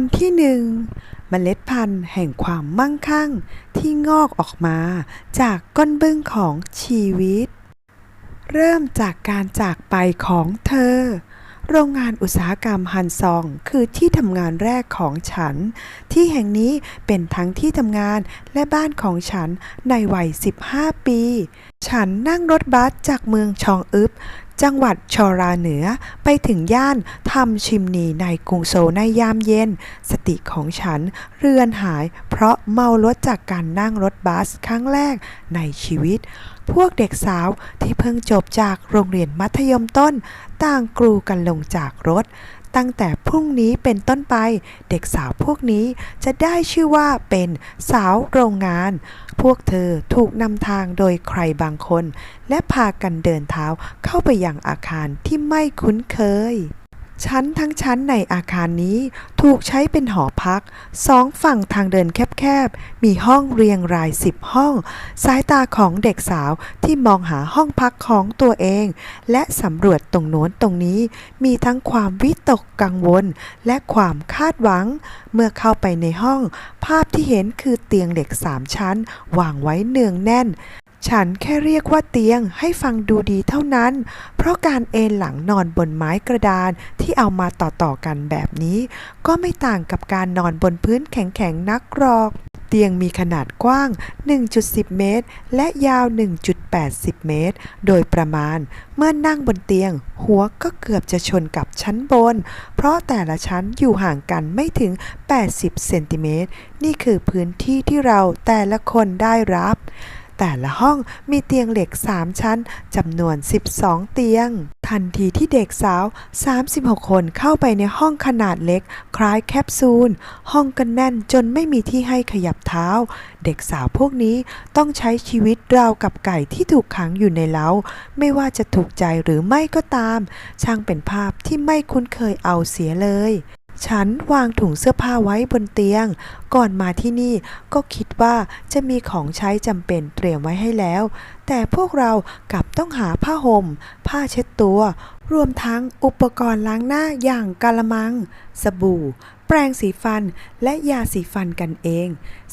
อนที่หนึ่งเมล็ดพันธุ์แห่งความมั่งคั่งที่งอกออกมาจากก้นบึ้งของชีวิต เริ่มจากการจากไปของเธอ โรงงานอุตสาหกรรมฮันซองคือที่ทำงานแรกของฉัน ที่แห่งนี้เป็นทั้งที่ทำงานและบ้านของฉันในวัย 15 ปี ฉันนั่งรถบัสจากเมืองชองอึบ จังหวัดชอราเหนือไปถึงย่านทำชิมนีในกรุงโซในยามเย็น สติของฉันเรือนหาย เพราะเมารถจากการนั่งรถบัสครั้งแรกในชีวิต พวกเด็กสาวที่เพิ่งจบจากโรงเรียนมัธยมต้น ต่างกรูกันลงจากรถ ตั้งแต่พรุ่งนี้เป็นต้นไป เด็กสาวพวกนี้จะได้ชื่อว่าเป็นสาวโรงงาน พวกเธอถูกนำทางโดยใครบางคน และพากันเดินเท้าเข้าไปยังอาคารที่ไม่คุ้นเคย ชั้นทั้งชั้นในอาคารนี้ถูกใช้เป็นหอพัก สองฝั่งทางเดินแคบๆ มีห้องเรียงรายสิบห้อง สายตาของเด็กสาวที่มองหาห้องพักของตัวเอง และสำรวจตรงโน้นตรงนี้ มีทั้งความวิตกกังวล และความคาดหวัง เมื่อเข้าไปในห้อง ภาพที่เห็นคือเตียงเหล็กสามชั้น วางไว้เนืองแน่น ฉันแค่เรียกว่าเตียงให้ฟังดูดีเท่านั้น เพราะการเอนหลังนอนบนไม้กระดานที่เอามาต่อๆกันแบบนี้ ก็ไม่ต่างกับการนอนบนพื้นแข็งๆนักหรอก เตียงมีขนาดกว้าง 1.10 เมตร และยาว 1.80 เมตร โดยประมาณ เมื่อนั่งบนเตียง หัวก็เกือบจะชนกับชั้นบน เพราะแต่ละชั้นอยู่ห่างกันไม่ถึง 80 เซนติเมตร นี่คือพื้นที่ที่เราแต่ละคนได้รับ แต่ละห้องมีเตียงเหล็ก 3 ชั้นจำนวน 12 เตียง ทันทีที่เด็กสาว 36 คนเข้าไปในห้องขนาดเล็ก คล้ายแคปซูล ห้องกันแน่นจนไม่มีที่ให้ขยับเท้า เด็กสาวพวกนี้ต้องใช้ชีวิตราวกับไก่ที่ถูกขังอยู่ในเล้า ไม่ว่าจะถูกใจหรือไม่ก็ตาม ช่างเป็นภาพที่ไม่คุ้นเคยเอาเสียเลย ฉันวางถุงเสื้อผ้าไว้บนเตียง ก่อนมาที่นี่ก็คิดว่าจะมีของใช้จำเป็นเตรียมไว้ให้แล้ว แต่พวกเรากลับต้องหาผ้าห่ม ผ้าเช็ดตัว รวมทั้งอุปกรณ์ล้างหน้าอย่างกะละมัง สบู่ แปรงสีฟันและยาสีฟันกันเอง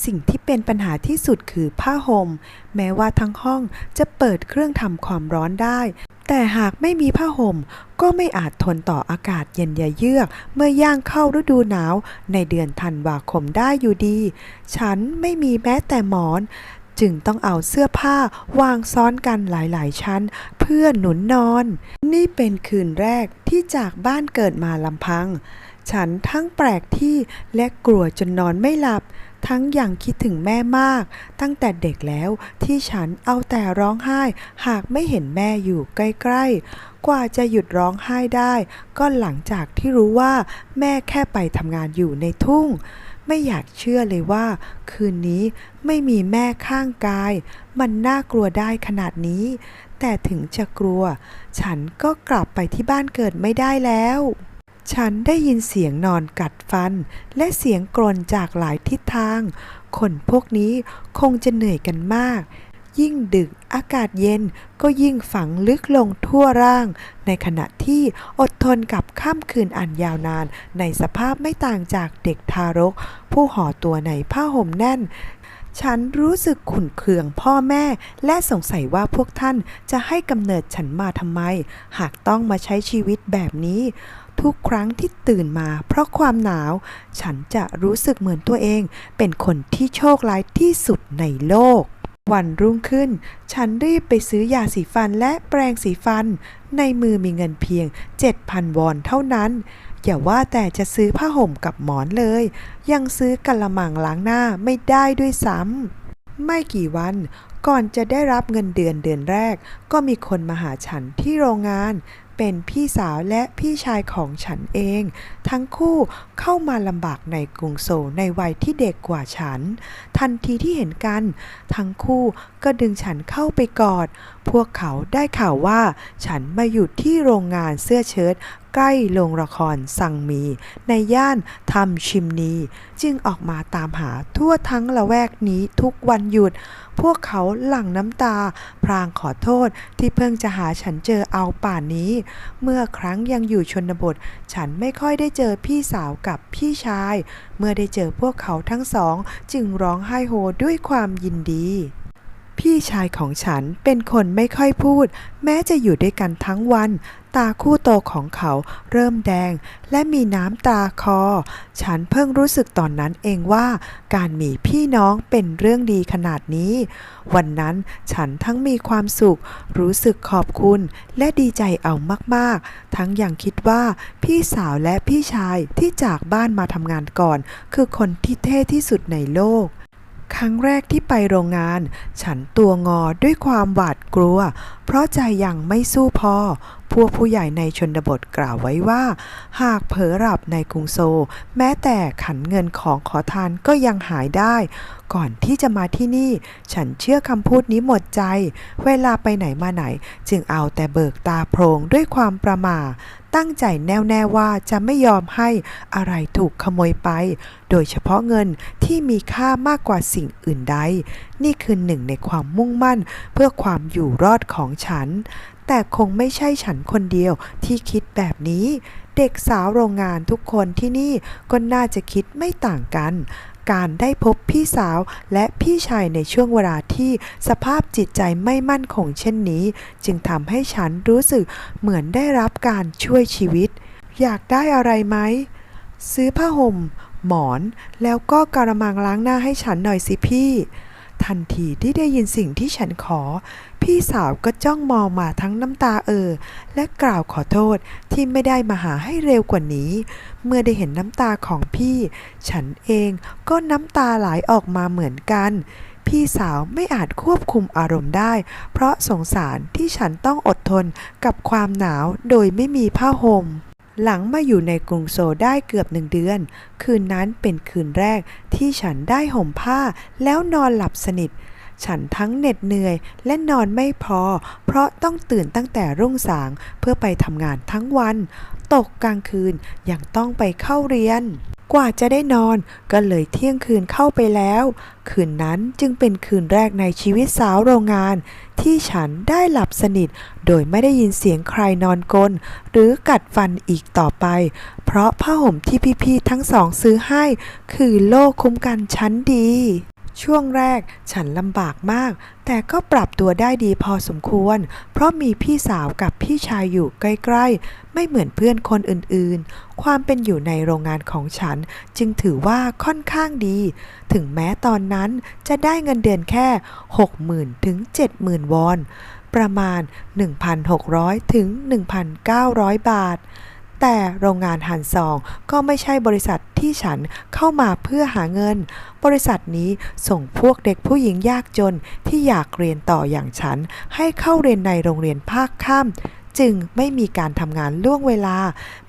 สิ่งที่เป็นปัญหาที่สุดคือผ้าห่ม แม้ว่าทั้งห้องจะเปิดเครื่องทำความร้อนได้ แต่หากไม่มีผ้าห่ม ก็ไม่อาจทนต่ออากาศเย็นยเยือก เมื่อย่างเข้าฤดูหนาวในเดือนธันวาคมได้อยู่ดี ฉันไม่มีแม้แต่หมอนจึงต้องเอาเสื้อผ้าวางซ้อนกันหลายๆ ชั้น เพื่อหนุนนอน นี่เป็นคืนแรกที่จากบ้านเกิดมาลำพัง ฉันทั้งแปลกที่และกลัวจนนอนไม่หลับ ทั้งอย่างคิดถึงแม่มาก ตั้งแต่เด็กแล้วที่ฉันเอาแต่ร้องไห้ หากไม่เห็นแม่อยู่ใกล้ๆ กว่าจะหยุดร้องไห้ได้ ก็หลังจากที่รู้ว่า แม่แค่ไปทำงานอยู่ในทุ่ง ไม่อยากเชื่อเลยว่า คืนนี้ไม่มีแม่ข้างกาย มันน่ากลัวได้ขนาดนี้ แต่ถึงจะกลัว ฉันก็กลับไปที่บ้านเกิดไม่ได้แล้ว ฉันได้ยินเสียงนอนกัดฟัน และเสียงกรนจากหลายทิศทาง คนพวกนี้คงจะเหนื่อยกันมาก ยิ่งดึกอากาศเย็นก็ยิ่งฝังลึกลงทั่วร่าง ในขณะที่อดทนกับค่ำคืนอันยาวนาน ในสภาพไม่ต่างจากเด็กทารก ผู้ห่อตัวในผ้าห่มแน่นฉันรู้สึกขุ่นเคืองพ่อแม่ และสงสัยว่าพวกท่านจะให้กำเนิดฉันมาทำไม หากต้องมาใช้ชีวิตแบบนี้ ทุกครั้งที่ตื่นมา เพราะความหนาว ฉันจะรู้สึกเหมือนตัวเอง เป็นคนที่โชคร้ายที่สุดในโลก วันรุ่งขึ้น ฉันรีบไปซื้อยาสีฟันและแปรงสีฟัน ในมือมีเงินเพียง 7,000 วอนเท่านั้น อย่าว่าแต่จะซื้อผ้าห่มกับหมอนเลย ยังซื้อกะละมังล้างหน้าไม่ได้ด้วยซ้ำไม่กี่วันก่อนจะได้รับเงินเดือนเดือนแรก ก็มีคนมาหาฉันที่โรงงาน เป็นพี่สาวและพี่ชายของฉันเอง ทั้งคู่เข้ามาลำบากในกรุงโซลในวัยที่เด็กกว่าฉัน ทันทีที่เห็นกัน ทั้งคู่ก็ดึงฉันเข้าไปกอด พวกเขาได้ข่าวว่า ฉันมาอยู่ที่โรงงานเสื้อเชิ้ต ใกล้โรงละครสังมี ในย่านทำชิมนี จึงออกมาตามหาทั่วทั้งละแวกนี้ทุกวันหยุด พวกเขาหลั่งน้ำตา พรางขอโทษที่เพิ่งจะหาฉันเจอเอาป่านนี้ เมื่อครั้งยังอยู่ชนบท ฉันไม่ค่อยได้เจอพี่สาวกับพี่ชาย เมื่อได้เจอพวกเขาทั้งสอง จึงร้องไห้โฮด้วยความยินดี พี่ชายของฉันเป็นคนไม่ค่อยพูด แม้จะอยู่ด้วยกันทั้งวัน ตาคู่โตของเขาเริ่มแดง และมีน้ำตาคอ ฉันเพิ่งรู้สึกตอนนั้นเองว่า การมีพี่น้องเป็นเรื่องดีขนาดนี้ วันนั้นฉันทั้งมีความสุข รู้สึกขอบคุณและดีใจเอามากๆ ทั้งยังคิดว่าพี่สาวและพี่ชายที่จากบ้านมาทำงานก่อน คือคนที่เท่ที่สุดในโลก ครั้งแรกที่ไปโรงงาน ฉันตัวงอด้วยความหวาดกลัว เพราะใจยังไม่สู้พอ พวกผู้ใหญ่ในชนบทกล่าวไว้ว่า หากเผลอหลับในกรุงโซลแม้แต่ขันเงินของขอทานก็ยังหายได้ ก่อนที่จะมาที่นี่ ฉันเชื่อคำพูดนี้หมดใจ เวลาไปไหนมาไหน จึงเอาแต่เบิกตาโพรงด้วยความประมา ตั้งใจแน่วแน่ว่าจะไม่ยอมให้อะไรถูกขโมยไป โดยเฉพาะเงินที่มีค่ามากกว่าสิ่งอื่นใด นี่คือหนึ่งในความมุ่งมั่นเพื่อความอยู่รอดของฉัน แต่คงไม่ใช่ฉันคนเดียวที่คิดแบบนี้เด็กสาวโรงงานทุกคนที่นี่ก็น่าจะคิดไม่ต่างกัน การได้พบพี่สาวและพี่ชายในช่วงเวลาที่สภาพจิตใจไม่มั่นคงเช่นนี้ จึงทำให้ฉันรู้สึกเหมือนได้รับการช่วยชีวิต อยากได้อะไรไหม ซื้อผ้าห่ม หมอน แล้วก็กระมังล้างหน้าให้ฉันหน่อยสิพี่ ทันทีที่ได้ยินสิ่งที่ฉันขอ พี่สาวก็จ้องมองมาทั้งน้ำตาเออ และกล่าวขอโทษที่ไม่ได้มาหาให้เร็วกว่านี้ เมื่อได้เห็นน้ำตาของพี่ ฉันเองก็น้ำตาไหลออกมาเหมือนกัน พี่สาวไม่อาจควบคุมอารมณ์ได้ เพราะสงสารที่ฉันต้องอดทนกับความหนาวโดยไม่มีผ้าห่ม หลังมาอยู่ในกรุงโซได้เกือบหนึ่งเดือน คืนนั้นเป็นคืนแรกที่ฉันได้ห่มผ้าแล้วนอนหลับสนิท ฉันทั้งเหน็ดเหนื่อยและนอนไม่พอ เพราะต้องตื่นตั้งแต่รุ่งสางเพื่อไปทำงานทั้งวัน ตกกลางคืนยังต้องไปเข้าเรียน กว่าจะได้นอนก็เลยเที่ยงคืนเข้าไปแล้ว คืนนั้นจึงเป็นคืนแรกในชีวิตสาวโรงงาน ที่ฉันได้หลับสนิท โดยไม่ได้ยินเสียงใครนอนกลนหรือกัดฟันอีกต่อไป เพราะผ้าห่มที่พี่ๆทั้งสองซื้อให้ คือโล่คุ้มกันชั้นดี ช่วงแรกฉันลำบากมาก แต่ก็ปรับตัวได้ดีพอสมควร เพราะมีพี่สาวกับพี่ชายอยู่ใกล้ๆ ไม่เหมือนเพื่อนคนอื่นๆ ความเป็นอยู่ในโรงงานของฉันจึงถือว่าค่อนข้างดี ถึงแม้ตอนนั้นจะได้เงินเดือนแค่ 60,000 ถึง 70,000 วอน ประมาณ 1,600 ถึง 1,900 บาท แต่โรงงานหันซองก็ไม่ใช่บริษัทที่ฉันเข้ามาเพื่อหาเงิน บริษัทนี้ส่งพวกเด็กผู้หญิงยากจนที่อยากเรียนต่ออย่างฉัน ให้เข้าเรียนในโรงเรียนภาคค่ำ จึงไม่มีการทำงานล่วงเวลา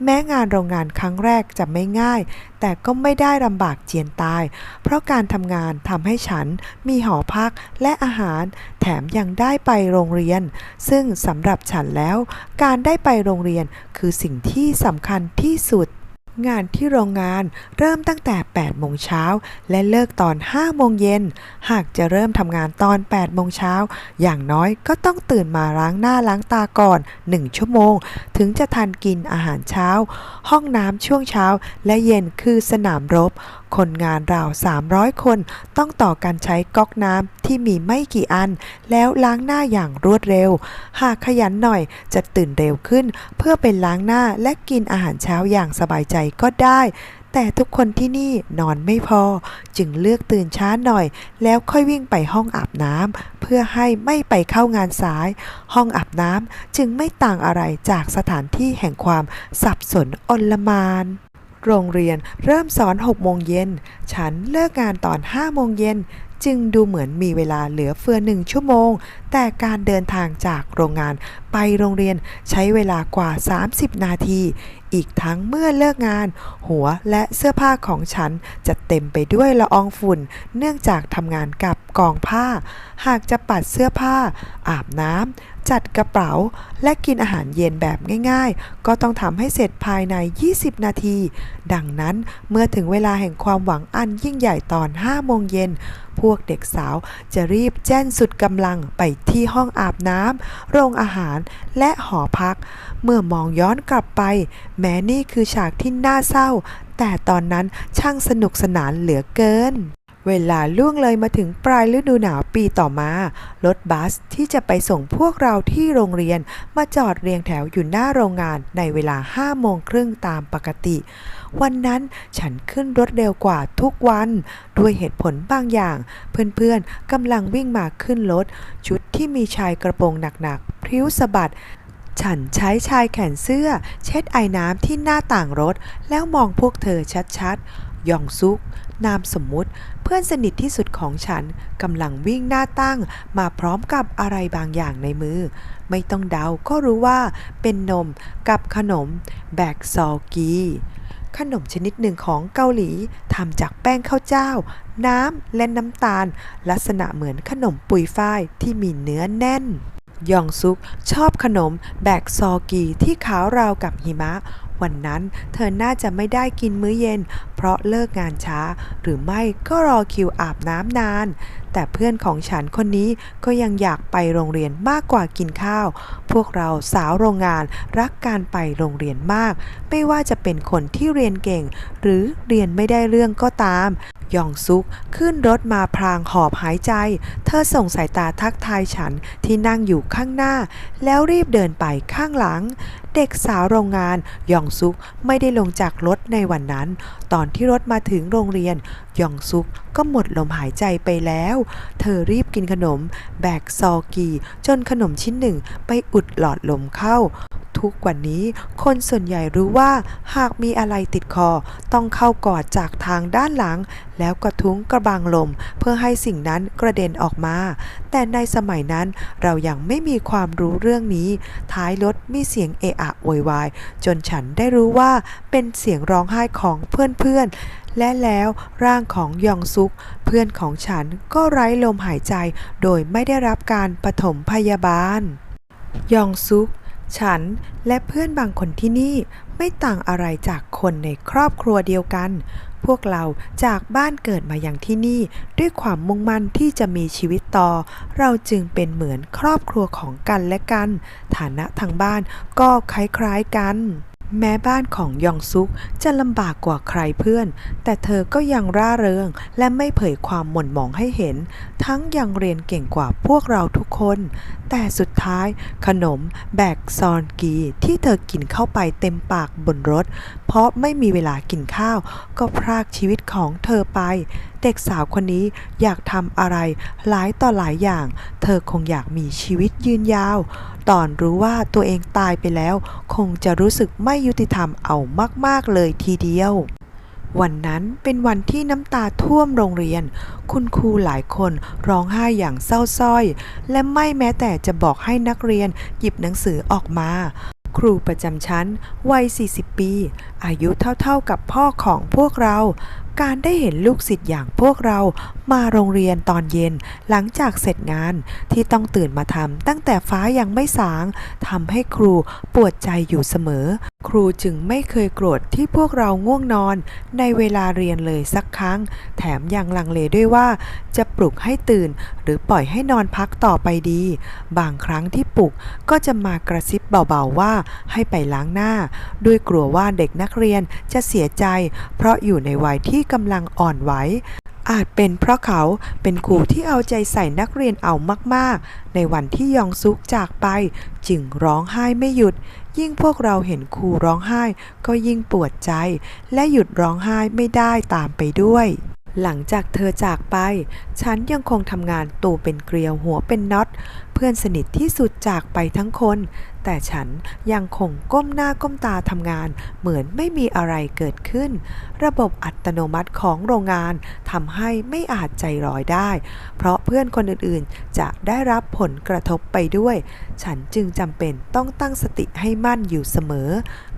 แม้งานโรงงานครั้งแรกจะไม่ง่าย แต่ก็ไม่ได้ลำบากเจียนตาย เพราะการทำงานทำให้ฉันมีหอพักและอาหาร แถมยังได้ไปโรงเรียน ซึ่งสำหรับฉันแล้ว การได้ไปโรงเรียนคือสิ่งที่สำคัญที่สุด งานที่โรงงานเริ่มตั้งแต่ 8 โมงเช้า และเลิกตอน 5 โมงเย็น หากจะเริ่มทำงานตอน 8 โมงเช้า อย่างน้อยก็ต้องตื่นมาล้างหน้าล้างตาก่อน 1 ชั่วโมง ถึงจะทันกินอาหารเช้า ห้องน้ำช่วงเช้าและเย็นคือสนามรบ คนงานราว 300 คนต้องต่อกันใช้ก๊อกน้ำที่มีไม่กี่อัน แล้วล้างหน้าอย่างรวดเร็ว หากขยันหน่อยจะตื่นเร็วขึ้น เพื่อเป็นล้างหน้าและกินอาหารเช้าอย่างสบายใจก็ได้ แต่ทุกคนที่นี่นอนไม่พอ จึงเลือกตื่นช้าหน่อย แล้วค่อยวิ่งไปห้องอาบน้ำเพื่อให้ไม่ไปเข้างานสาย ห้องอาบน้ำจึงไม่ต่างอะไรจากสถานที่แห่งความสับสนอลมาน โรงเรียนเริ่มสอน6โมงเย็น ฉันเลิกงานตอน5โมงเย็น จึงดูเหมือนมีเวลาเหลือเฟือหนึ่งชั่วโมง แต่การเดินทางจากโรงงานไปโรงเรียนใช้เวลากว่า 30 นาที อีกทั้งเมื่อเลิกงาน หัวและเสื้อผ้าของฉันจะเต็มไปด้วยละอองฝุ่น เนื่องจากทำงานกับกองผ้า หากจะปัดเสื้อผ้า อาบน้ำ จัดกระเป๋า และกินอาหารเย็นแบบง่ายๆ ก็ต้องทำให้เสร็จภายใน 20 นาที ดังนั้นเมื่อถึงเวลาแห่งความหวังอันยิ่งใหญ่ตอน 5 โมงเย็น พวกเด็กสาวจะรีบแจ้นสุดกำลังไปที่ห้องอาบน้ำ โรงอาหารและหอพัก เมื่อมองย้อนกลับไป แม้นี่คือฉากที่น่าเศร้า แต่ตอนนั้นช่างสนุกสนานเหลือเกิน เวลาล่วงเลยมาถึงปลายฤดูหนาวปีต่อมา รถบัสที่จะไปส่งพวกเราที่โรงเรียนมาจอดเรียงแถวอยู่หน้าโรงงานในเวลา5โมงครึ่งตามปกติ วันนั้นฉันขึ้นรถเร็วกว่าทุกวัน ด้วยเหตุผลบางอย่าง เพื่อนๆกำลังวิ่งมาขึ้นรถ ชุดที่มีชายกระโปรงหนักๆพริ้วสะบัดฉันใช้ชายแขนเสื้อ เช็ดไอ้น้ำที่หน้าต่างรถ แล้วมองพวกเธอชัดๆ ยองซุก นามสมมุติ เพื่อนสนิทที่สุดของฉันกำลังวิ่งหน้าตั้ง มาพร้อมกับอะไรบางอย่างในมือ ไม่ต้องเดาก็รู้ว่าเป็นนมกับขนมแบกซอกีขนมชนิดหนึ่งของเกาหลีทำจากแป้งข้าวเจ้า น้ำและน้ำตาล ลักษณะเหมือนขนมปุยฝ้ายที่มีเนื้อแน่นยองซุกชอบขนมแบกซอกีที่ขาวราวกับหิมะ วันนั้นเธอน่าจะไม่ได้กินมื้อเย็น เพราะเลิกงานช้า หรือไม่ก็รอคิวอาบน้ำนานแต่เพื่อนของฉันคนนี้ก็ยังอยากไปโรงเรียนมากกว่ากินข้าว พวกเราสาวโรงงานรักการไปโรงเรียนมาก ไม่ว่าจะเป็นคนที่เรียนเก่ง หรือเรียนไม่ได้เรื่องก็ตามยองซุกขึ้นรถมาพลางหอบหายใจ เธอส่งสายตาทักทายฉันที่นั่งอยู่ข้างหน้า แล้วรีบเดินไปข้างหลัง เด็กสาวโรงงานยองซุกไม่ได้ลงจากรถในวันนั้น ตอนที่รถมาถึงโรงเรียน ยองซุกก็หมดลมหายใจไปแล้ว เธอรีบกินขนม แบกซอกี จนขนมชิ้นหนึ่งไปอุดหลอดลมเข้า ทุกวันนี้ คนส่วนใหญ่รู้ว่าหากมีอะไรติดคอ ต้องเข้ากอดจากทางด้านหลัง แล้วกระทุ้งกระบังลม เพื่อให้สิ่งนั้นกระเด็นออกมา แต่ในสมัยนั้นเรายังไม่มีความรู้เรื่องนี้ ท้ายรถมีเสียงเอะอะโวยวาย จนฉันได้รู้ว่าเป็นเสียงร้องไห้ของเพื่อนๆและแล้วร่างของยองซุก เพื่อนของฉันก็ไร้ลมหายใจ โดยไม่ได้รับการปฐมพยาบาล ยองซุก ฉันและเพื่อนบางคนที่นี่ไม่ต่างอะไรจากคนในครอบครัวเดียวกัน พวกเราจากบ้านเกิดมาอย่างที่นี่ ด้วยความมุ่งมั่นที่จะมีชีวิตต่อ เราจึงเป็นเหมือนครอบครัวของกันและกัน ฐานะทางบ้านก็คล้ายๆกันแม้บ้านของยองซุกจะลำบากกว่าใครเพื่อน แต่เธอก็ยังร่าเริง และไม่เผยความหม่นหมองให้เห็น ทั้งยังเรียนเก่งกว่าพวกเราทุกคน แต่สุดท้ายขนมแบกซอนกีที่เธอกินเข้าไปเต็มปากบนรถ เพราะไม่มีเวลากินข้าว ก็พรากชีวิตของเธอไป เด็กสาวคนนี้อยากทำอะไรหลายต่อหลายอย่าง เธอคงอยากมีชีวิตยืนยาว ตอนรู้ว่าตัวเองตายไปแล้ว คงจะรู้สึกไม่ยุติธรรมเอามาก ๆ เลยทีเดียว วันนั้นเป็นวันที่น้ำตาท่วมโรงเรียน คุณครูหลายคนร้องไห้อย่างเศร้าส้อย และไม่แม้แต่จะบอกให้นักเรียนหยิบหนังสือออกมา ครูประจำชั้น วัย 40 ปี อายุเท่าๆกับพ่อของพวกเรา การได้เห็นลูกศิษย์อย่างพวกเรา มาโรงเรียนตอนเย็นหลังจากเสร็จงานที่ต้องตื่นมาทำตั้งแต่ฟ้ายังไม่สางทำให้ครูปวดใจอยู่เสมอ ครูจึงไม่เคยโกรธที่พวกเราง่วงนอน ในเวลาเรียนเลยสักครั้ง แถมยังลังเลด้วยว่า จะปลุกให้ตื่น หรือปล่อยให้นอนพักต่อไปดี บางครั้งที่ปลุกก็จะมากระซิบเบาๆว่าให้ไปล้างหน้า ด้วยกลัวว่าเด็กนักเรียนจะเสียใจ เพราะอยู่ในวัยที่กำลังอ่อนไหว อาจเป็นเพราะเขาเป็นครูที่เอาใจใส่นักเรียนเอามากๆ ในวันที่ยองซุกจากไป จึงร้องไห้ไม่หยุด ยิ่งพวกเราเห็นครูร้องไห้ ก็ยิ่งปวดใจ และหยุดร้องไห้ไม่ได้ตามไปด้วยหลังจากเธอจากไป ฉันยังคงทำงานตูเป็นเกลียวหัวเป็นน็อต เพื่อนสนิทที่สุดจากไปทั้งคน แต่ฉันยังคงก้มหน้าก้มตาทำงาน เหมือนไม่มีอะไรเกิดขึ้น ระบบอัตโนมัติของโรงงานทำให้ไม่อาจใจร้อยได้ เพราะเพื่อนคนอื่นๆ จะได้รับผลกระทบไปด้วย ฉันจึงจำเป็นต้องตั้งสติให้มั่นอยู่เสมอ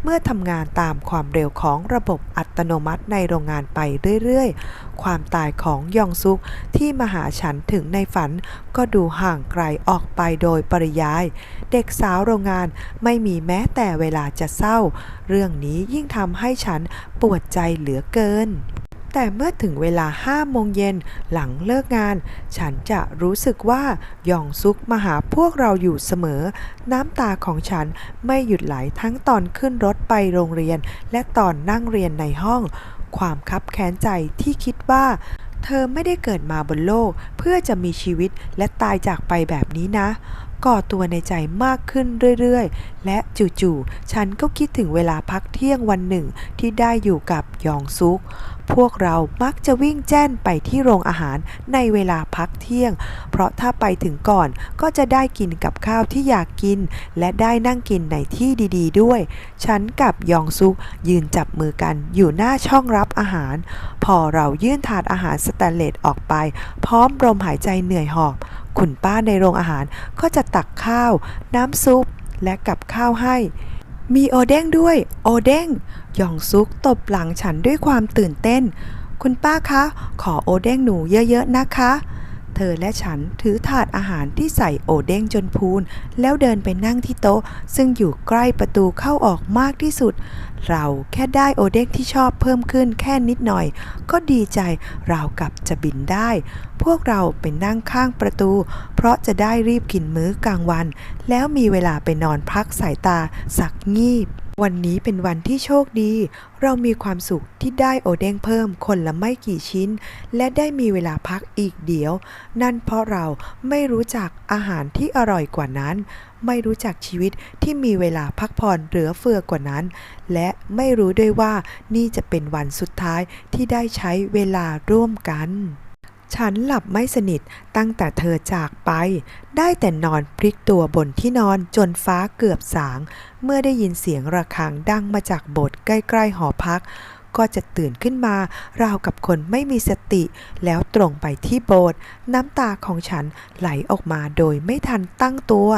เมื่อทำงานตามความเร็วของระบบอัตโนมัติในโรงงานไปเรื่อยๆ ความตายของยองซุกที่มาหาฉันถึงในฝัน ก็ดูห่างไกลออกไปโดยปริยาย เด็กสาวโรงงานไม่มีแม้แต่เวลาจะเศร้า เรื่องนี้ยิ่งทำให้ฉันปวดใจเหลือเกิน แต่เมื่อถึงเวลาห้าโมงเย็นหลังเลิกงาน ฉันจะรู้สึกว่ายองซุกมาหาพวกเราอยู่เสมอ น้ำตาของฉันไม่หยุดไหลทั้งตอนขึ้นรถไปโรงเรียน และตอนนั่งเรียนในห้อง ความคับแค้นใจที่คิดว่าเธอไม่ได้เกิดมาบนโลก เพื่อจะมีชีวิตและตายจากไปแบบนี้นะ ก่อตัวในใจมากขึ้นเรื่อยๆ และจู่ๆ ฉันก็คิดถึงเวลาพักเที่ยงวันหนึ่งที่ได้อยู่กับยองซุก พวกเรามักจะวิ่งแจ้นไปที่โรงอาหารในเวลาพักเที่ยง เพราะถ้าไปถึงก่อนก็จะได้กินกับข้าวที่อยากกิน และได้นั่งกินในที่ดีๆด้วย ฉันกับยองซุกยืนจับมือกันอยู่หน้าช่องรับอาหาร พอเรายื่นถาดอาหารสแตนเลสออกไป พร้อมลมหายใจเหนื่อยหอบ คุณป้าในโรงอาหารก็จะตักข้าว น้ำซุป และกับข้าวให้ มีโอเด้งด้วย โอเด้งยองซุกตบหลังฉันด้วยความตื่นเต้น คุณป้าคะ ขอโอเด้งหนูเยอะๆนะคะ เธอและฉันถือถาดอาหารที่ใส่โอเด้งจนพูน แล้วเดินไปนั่งที่โต๊ะ ซึ่งอยู่ใกล้ประตูเข้าออกมากที่สุด เราแค่ได้โอเด้งที่ชอบเพิ่มขึ้นแค่นิดหน่อย ก็ดีใจราวกับจะบินได้ พวกเราไปนั่งข้างประตู เพราะจะได้รีบกินมื้อกลางวัน แล้วมีเวลาไปนอนพักสายตาสักงีบ วันนี้เป็นวันที่โชคดี เรามีความสุขที่ได้โอเด้งเพิ่มคนละไม่กี่ชิ้น และได้มีเวลาพักอีกเดียว นั่นเพราะเราไม่รู้จักอาหารที่อร่อยกว่านั้น ไม่รู้จักชีวิตที่มีเวลาพักผ่อนเหลือเฟือกว่านั้น และไม่รู้ด้วยว่านี่จะเป็นวันสุดท้ายที่ได้ใช้เวลาร่วมกัน ฉันหลับไม่สนิทตั้งแต่เธอจากไป ได้แต่นอนพลิกตัวบนที่นอนจนฟ้าเกือบสาง เมื่อได้ยินเสียงระฆังดังมาจากโบสถ์ใกล้ ๆ หอพัก ก็จะตื่นขึ้นมาราวกับคนไม่มีสติ แล้วตรงไปที่โบสถ์น้ำตาของฉันไหลออกมาโดยไม่ทันตั้งตัว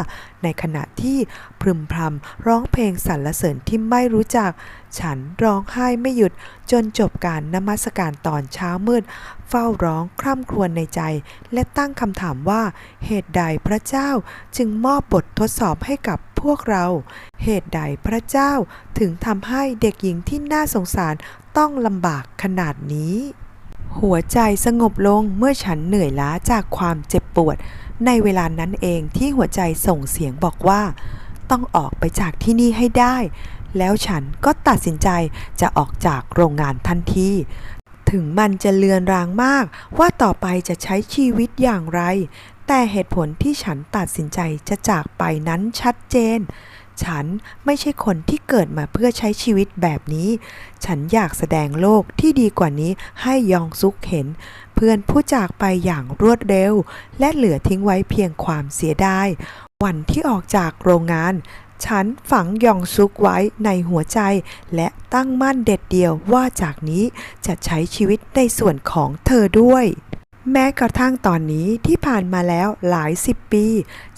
ในขณะที่พรึมพรำร้องเพลงสรรเสริญที่ไม่รู้จัก ฉันร้องไห้ไม่หยุดจนจบการนมัสการตอนเช้ามืด เฝ้าร้องคร่ำครวญในใจ และตั้งคำถามว่า เหตุใดพระเจ้าจึงมอบบททดสอบให้กับพวกเรา เหตุใดพระเจ้าถึงทำให้เด็กหญิงที่น่าสงสารต้องลำบากขนาดนี้ หัวใจสงบลงเมื่อฉันเหนื่อยล้าจากความเจ็บปวด ในเวลานั้นเองที่หัวใจส่งเสียงบอกว่า ต้องออกไปจากที่นี่ให้ได้ แล้วฉันก็ตัดสินใจจะออกจากโรงงานทันทีถึงมันจะเลือนรางมากว่าต่อไปจะใช้ชีวิตอย่างไร แต่เหตุผลที่ฉันตัดสินใจจะจากไปนั้นชัดเจน ฉันไม่ใช่คนที่เกิดมาเพื่อใช้ชีวิตแบบนี้ ฉันอยากแสดงโลกที่ดีกว่านี้ให้ยองซุกเห็น เพื่อนผู้จากไปอย่างรวดเร็ว และเหลือทิ้งไว้เพียงความเสียดาย วันที่ออกจากโรงงาน ฉันฝังยองซุกไว้ในหัวใจ และตั้งมั่นเด็ดเดียวว่าจากนี้จะใช้ชีวิตในส่วนของเธอด้วย แม้กระทั่งตอนนี้ที่ผ่านมาแล้วหลายสิบปี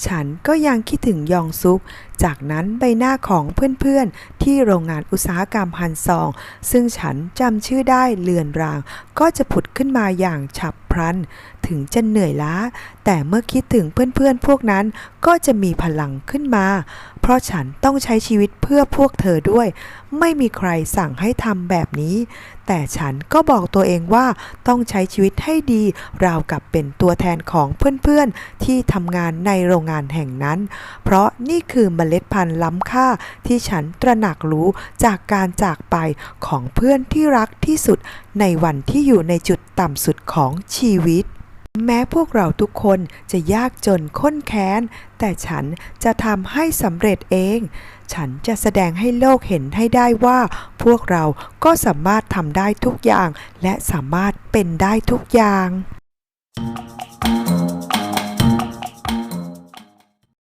ฉันก็ยังคิดถึงยองซุก จากนั้นใบหน้าของเพื่อนๆ ที่โรงงานอุตสาหกรรมฮันซอง ซึ่งฉันจำชื่อได้เลือนราง ก็จะผุดขึ้นมาอย่างฉับ พลัน ถึงจะเหนื่อยล้า แต่เมื่อคิดถึงเพื่อนๆพวกนั้นก็จะมีพลังขึ้นมา เพราะฉันต้องใช้ชีวิตเพื่อพวกเธอด้วย ไม่มีใครสั่งให้ทำแบบนี้ แต่ฉันก็บอกตัวเองว่าต้องใช้ชีวิตให้ดี ราวกับเป็นตัวแทนของเพื่อนๆ ที่ทำงานในโรงงานแห่งนั้น เพราะนี่คือเมล็ดพันธุ์ล้ำค่าที่ฉันตระหนักรู้จากการจากไปของเพื่อนที่รักที่สุด ในวันที่อยู่ในจุดต่ำสุดของชีวิต แม้พวกเราทุกคนจะยากจนข้นแค้น แต่ฉันจะทำให้สำเร็จเอง ฉันจะแสดงให้โลกเห็นให้ได้ว่า พวกเราก็สามารถทำได้ทุกอย่าง และสามารถเป็นได้ทุกอย่าง